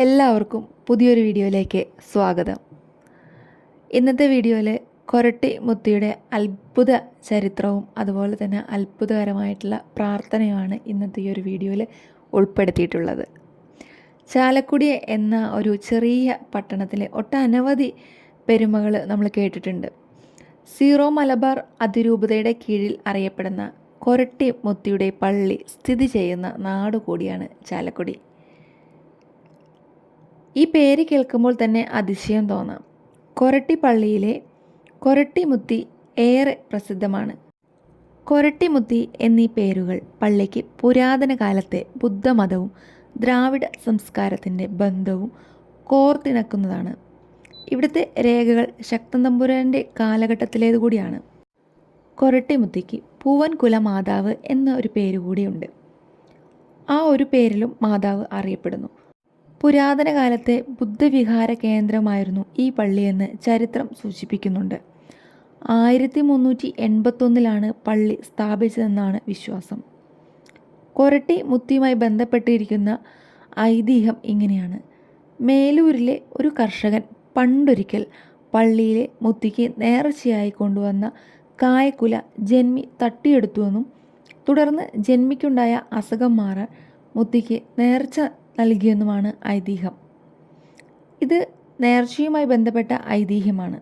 എല്ലാവർക്കും പുതിയൊരു വീഡിയോയിലേക്ക് സ്വാഗതം. ഇന്നത്തെ വീഡിയോയിൽ കൊരട്ടി മുത്തിയുടെ അത്ഭുത ചരിത്രവും അതുപോലെ തന്നെ അത്ഭുതകരമായിട്ടുള്ള പ്രാർത്ഥനയുമാണ് ഇന്നത്തെ ഈ ഒരു വീഡിയോയിൽ ഉൾപ്പെടുത്തിയിട്ടുള്ളത്. ചാലക്കുടി എന്ന ഒരു ചെറിയ പട്ടണത്തിലെ ഒട്ടനവധി പെരുമകൾ നമ്മൾ കേട്ടിട്ടുണ്ട്. സീറോ മലബാർ അതിരൂപതയുടെ കീഴിൽ അറിയപ്പെടുന്ന കൊരട്ടി മുത്തിയുടെ പള്ളി സ്ഥിതി ചെയ്യുന്ന നാട് കൂടിയാണ് ചാലക്കുടി. ഈ പേര് കേൾക്കുമ്പോൾ തന്നെ അതിശയം തോന്നാം. കൊരട്ടി പള്ളിയിലെ കൊരട്ടിമുത്തി ഏറെ പ്രസിദ്ധമാണ്. കൊരട്ടിമുത്തി എന്നീ പേരുകൾ പള്ളിക്ക് പുരാതന കാലത്തെ ബുദ്ധമതവും ദ്രാവിഡ സംസ്കാരത്തിന്റെ ബന്ധവും കോർത്തിണക്കുന്നതാണ്. ഇവിടുത്തെ രേഖകൾ ശക്തൻ തമ്പുരാന്റെ കാലഘട്ടത്തിലേതു കൂടിയാണ്. കൊരട്ടിമുത്തിക്ക് പൂവൻകുല മാതാവ് എന്ന ഒരു പേര് കൂടിയുണ്ട് ആ ഒരു പേരിലും മാതാവ് അറിയപ്പെടുന്നു. പുരാതന കാലത്തെ ബുദ്ധവിഹാര കേന്ദ്രമായിരുന്നു ഈ പള്ളിയെന്ന് ചരിത്രം സൂചിപ്പിക്കുന്നുണ്ട്. ആയിരത്തി മുന്നൂറ്റി എൺപത്തൊന്നിലാണ് പള്ളി സ്ഥാപിച്ചതെന്നാണ് വിശ്വാസം. കൊരട്ടി മുത്തിയുമായി ബന്ധപ്പെട്ടിരിക്കുന്ന ഐതിഹ്യം ഇങ്ങനെയാണ്. മേലൂരിലെ ഒരു കർഷകൻ പണ്ടൊരിക്കൽ പള്ളിയിലെ മുത്തിക്ക് നേർച്ചയായി കൊണ്ടുവന്ന കായക്കുല ജന്മി തട്ടിയെടുത്തുവെന്നും തുടർന്ന് ജന്മിക്കുണ്ടായ അസുഖം മാറാൻ മുത്തിക്ക് നേർച്ച നൽകിയെന്നുമാണ് ഐതിഹ്യം. ഇത് നേർച്ചയുമായി ബന്ധപ്പെട്ട ഐതിഹ്യമാണ്.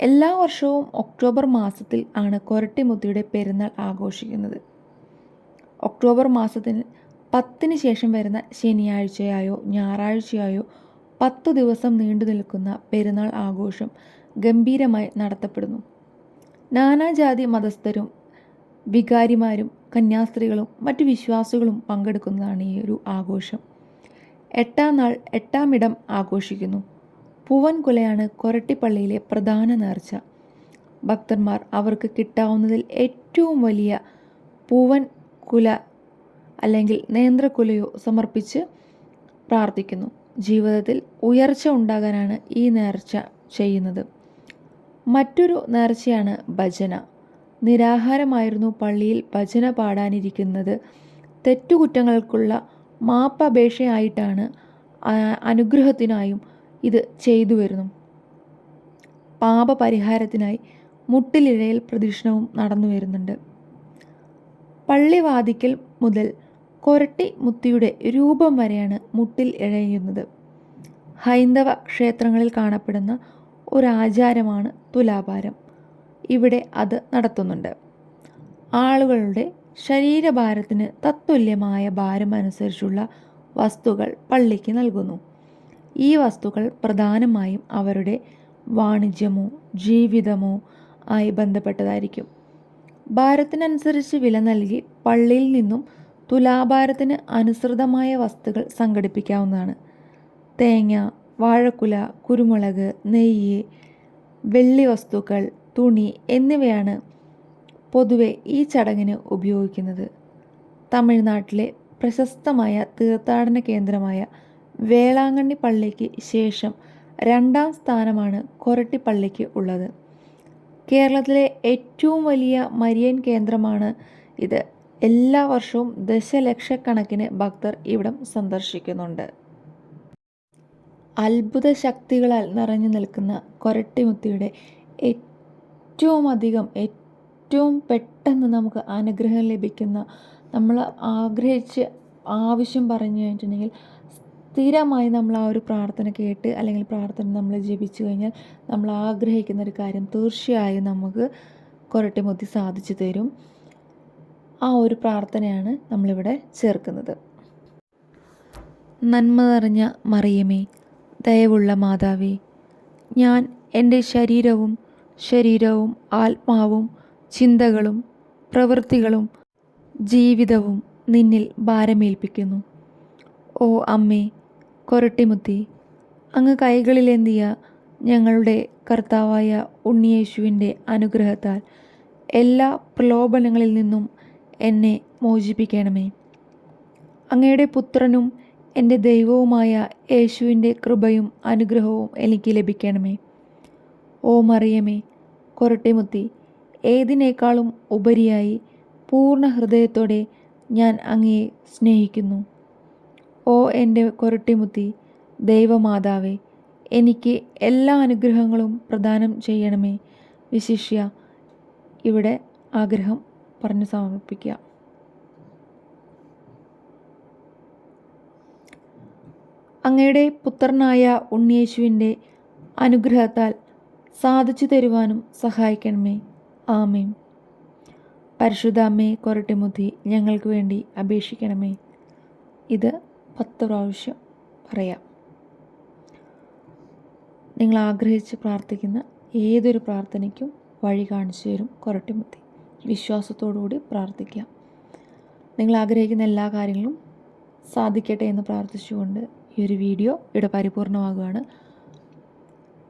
എല്ലാ വർഷവും ഒക്ടോബർ മാസത്തിൽ ആണ് കൊരട്ടിമുത്തിയുടെ പെരുന്നാൾ ആഘോഷിക്കുന്നത്. ഒക്ടോബർ മാസത്തിന് പത്തിന് ശേഷം വരുന്ന ശനിയാഴ്ചയായോ ഞായറാഴ്ചയായോ പത്തു ദിവസം നീണ്ടു നിൽക്കുന്ന പെരുന്നാൾ ആഘോഷം ഗംഭീരമായി നടത്തപ്പെടുന്നു. നാനാജാതി മതസ്ഥരും വികാരിമാരും കന്യാസ്ത്രീകളും മറ്റു വിശ്വാസികളും പങ്കെടുക്കുന്നതാണ് ഈ ഒരു ആഘോഷം. എട്ടാം നാൾ എട്ടാം ഇടം ആഘോഷിക്കുന്നു. പൂവൻകുലയാണ് കൊരട്ടിപ്പള്ളിയിലെ പ്രധാന നേർച്ച. ഭക്തന്മാർ അവർക്ക് കിട്ടാവുന്നതിൽ ഏറ്റവും വലിയ പൂവൻ കുല അല്ലെങ്കിൽ നേന്ത്രക്കുലയോ സമർപ്പിച്ച് പ്രാർത്ഥിക്കുന്നു. ജീവിതത്തിൽ ഉയർച്ച ഉണ്ടാകാനാണ് ഈ നേർച്ച ചെയ്യുന്നത്. മറ്റൊരു നേർച്ചയാണ് ഭജന. നിരാഹാരമായിരുന്നു പള്ളിയിൽ ഭജന പാടാനിരിക്കുന്നത്. തെറ്റുകുറ്റങ്ങൾക്കുള്ള മാപ്പപേക്ഷയായിട്ടാണ് അനുഗ്രഹത്തിനായും ഇത് ചെയ്തു വരുന്നു പാപപരിഹാരത്തിനായി മുട്ടിലിഴയിൽ പ്രദക്ഷിണവും നടന്നു വരുന്നുണ്ട്. പള്ളിവാതിക്കൽ മുതൽ കൊരട്ടി മുത്തിയുടെ രൂപം വരെയാണ് മുട്ടിൽ ഇഴയുന്നത്. ഹൈന്ദവ ക്ഷേത്രങ്ങളിൽ കാണപ്പെടുന്ന ഒരാചാരമാണ് തുലാഭാരം. ഇവിടെ അത് നടത്തുന്നുണ്ട്. ആളുകളുടെ ശരീരഭാരത്തിന് തത്തുല്യമായ ഭാരം അനുസരിച്ചുള്ള വസ്തുക്കൾ പള്ളിക്ക് നൽകുന്നു. ഈ വസ്തുക്കൾ പ്രധാനമായും അവരുടെ വാണിജ്യമോ ജീവിതമോ ആയി ബന്ധപ്പെട്ടതായിരിക്കും. ഭാരത്തിനനുസരിച്ച് വില നൽകി പള്ളിയിൽ നിന്നും തുലാഭാരത്തിന് അനുസൃതമായ വസ്തുക്കൾ സംഘടിപ്പിക്കാവുന്നതാണ്. തേങ്ങ വാഴക്കുല കുരുമുളക് നെയ്യ് വെള്ളി വസ്തുക്കൾ തുണി എന്നിവയാണ് പൊതുവെ ഈ ചടങ്ങിന് ഉപയോഗിക്കുന്നത്. തമിഴ്നാട്ടിലെ പ്രശസ്തമായ തീർത്ഥാടന കേന്ദ്രമായ വേളാങ്കണ്ണി പള്ളിക്ക് ശേഷം രണ്ടാം സ്ഥാനമാണ് കൊരട്ടിപ്പള്ളിക്ക് ഉള്ളത്. കേരളത്തിലെ ഏറ്റവും വലിയ മരിയൻ കേന്ദ്രമാണ് ഇത്. എല്ലാ വർഷവും ദശലക്ഷക്കണക്കിന് ഭക്തർ ഇവിടം സന്ദർശിക്കുന്നുണ്ട്. അത്ഭുത ശക്തികളാൽ നിറഞ്ഞു നിൽക്കുന്ന കൊരട്ടിമുത്തിയുടെ ഏറ്റവും അധികം ഏറ്റവും പെട്ടെന്ന് നമുക്ക് അനുഗ്രഹം ലഭിക്കുന്ന നമ്മൾ ആഗ്രഹിച്ച് ആവശ്യം പറഞ്ഞു കഴിഞ്ഞിട്ടുണ്ടെങ്കിൽ സ്ഥിരമായി നമ്മൾ ആ ഒരു പ്രാർത്ഥന കേട്ട് അല്ലെങ്കിൽ പ്രാർത്ഥന നമ്മൾ ജപിച്ചു കഴിഞ്ഞാൽ നമ്മൾ ആഗ്രഹിക്കുന്ന ഒരു കാര്യം തീർച്ചയായും നമുക്ക് കൊരട്ടിമുത്തി സാധിച്ചു തരും. ആ ഒരു പ്രാർത്ഥനയാണ് നമ്മളിവിടെ ചേർക്കുന്നത്. നന്മ നിറഞ്ഞ മറിയമേ ദയവുള്ള മാതാവേ ഞാൻ എന്റെ ശരീരവും ശരീരവും ആത്മാവും ചിന്തകളും പ്രവൃത്തികളും ജീവിതവും നിന്നിൽ ഭാരമേൽപ്പിക്കുന്നു. ഓ അമ്മേ കൊരട്ടിമുത്തി അങ്ങ് കൈകളിലേന്തിയ ഞങ്ങളുടെ കർത്താവായ ഉണ്ണിയേശുവിന്റെ അനുഗ്രഹത്താൽ എല്ലാ പ്രലോഭനങ്ങളിൽ നിന്നും എന്നെ മോചിപ്പിക്കണമേ. അങ്ങയുടെ പുത്രനും എന്റെ ദൈവവുമായ യേശുവിന്റെ കൃപയും അനുഗ്രഹവും എനിക്ക് ലഭിക്കണമേ. ഓ മറിയമേ കൊരട്ടിമുത്തി ഏതിനേക്കാളും ഉപരിയായി പൂർണ ഹൃദയത്തോടെ ഞാൻ അങ്ങയെ സ്നേഹിക്കുന്നു. ഓ എന്റെ കൊരട്ടിമുത്തി ദൈവമാതാവേ എനിക്ക് എല്ലാ അനുഗ്രഹങ്ങളും പ്രദാനം ചെയ്യണമേ വിശിഷ്യ. ഇവിടെ ആഗ്രഹം പറഞ്ഞു സമർപ്പിക്കുക അങ്ങയുടെ പുത്രനായ ഉണ്ണിയേശുവിന്റെ അനുഗ്രഹത്താൽ സാധിച്ചു തരുവാനും സഹായിക്കണമേ. ആമേം പരിശുദ്ധ കൊരട്ടിമുത്തി ഞങ്ങൾക്ക് വേണ്ടി അപേക്ഷിക്കണമേ. ഇത് പത്ത് പ്രാവശ്യം പറയാം. നിങ്ങൾ ആഗ്രഹിച്ച് പ്രാർത്ഥിക്കുന്ന ഏതൊരു പ്രാർത്ഥനയ്ക്കും വഴി കാണിച്ചു തരും കൊരട്ടിമുത്തി വിശ്വാസത്തോടുകൂടി പ്രാർത്ഥിക്കാം. നിങ്ങൾ ആഗ്രഹിക്കുന്ന എല്ലാ കാര്യങ്ങളും സാധിക്കട്ടെ എന്ന് പ്രാർത്ഥിച്ചുകൊണ്ട് ഈ ഒരു വീഡിയോ ഇവിടെ പരിപൂർണമാകുകയാണ്.